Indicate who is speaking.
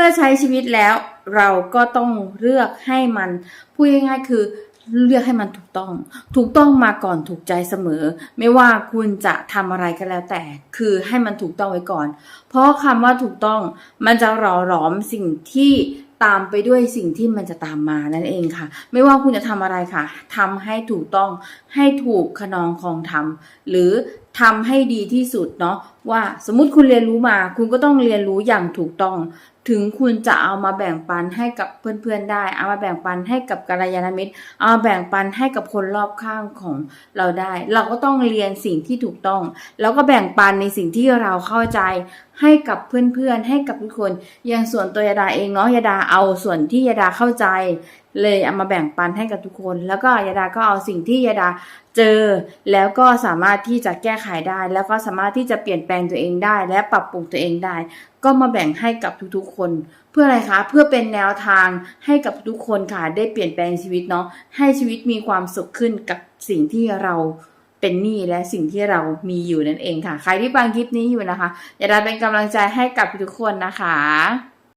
Speaker 1: มื่อใช้ชีวิตแล้วเราก็ต้องเลือกให้มันพูดง่ายๆคือเลือกให้มันถูกต้อง ถูกต้องมาก่อนถูกใจเสมอ ไม่ว่าคุณจะทำอะไรก็แล้วแต่ คือให้มันถูกต้องไว้ก่อน เพราะคำว่าถูกต้องมันจะหล่อหลอมสิ่งที่ตามไปด้วยสิ่งที่มันจะตามมานั่นเองค่ะ ไม่ว่าคุณจะทำอะไรค่ะทำให้ถูกต้องให้ถูกขนองของธรรมหรือทำให้ดีที่สุดเนาะว่าสมมติคุณเรียนรู้มา คุณก็ต้องเรียนรู้อย่างถูกต้อง ถึงคุณจะเอามาแบ่งปันให้กับเพื่อนๆได้ เอามาแบ่งปันให้กับกัลยาณมิตร เอามาแบ่งปันให้กับคนรอบข้างของเราได้ เราก็ต้องเรียนสิ่งที่ถูกต้อง แล้วก็แบ่งปันในสิ่งที่เราเข้าใจให้กับเพื่อนๆ ให้กับทุกคน อย่างส่วนตัวยาดาเองเนาะยาดาเอาส่วนที่ยาดาเข้าใจเลยเอามาแบ่งปันให้กับทุกคน แล้วก็ยาดาก็เอาสิ่งที่ยาดาเจอ แล้วก็สามารถที่จะแก้ไขได้ แล้วก็สามารถที่จะเปลี่ยนแปลงตัวเองได้ และปรับปรุงตัวเองได้ ก็มาแบ่งให้กับทุกๆคน เพื่ออะไรคะ เพื่อเป็นแนวทางให้กับทุกคนค่ะ ได้เปลี่ยนแปลงชีวิตเนาะ ให้ชีวิตมีความสุขขึ้นกับสิ่งที่เราเป็นหนี้และสิ่งที่เรามีอยู่นั่นเองค่ะ ใครที่ฟังคลิปนี้อยู่นะคะ อย่าได้เป็นกำลังใจให้กับทุกคนนะคะ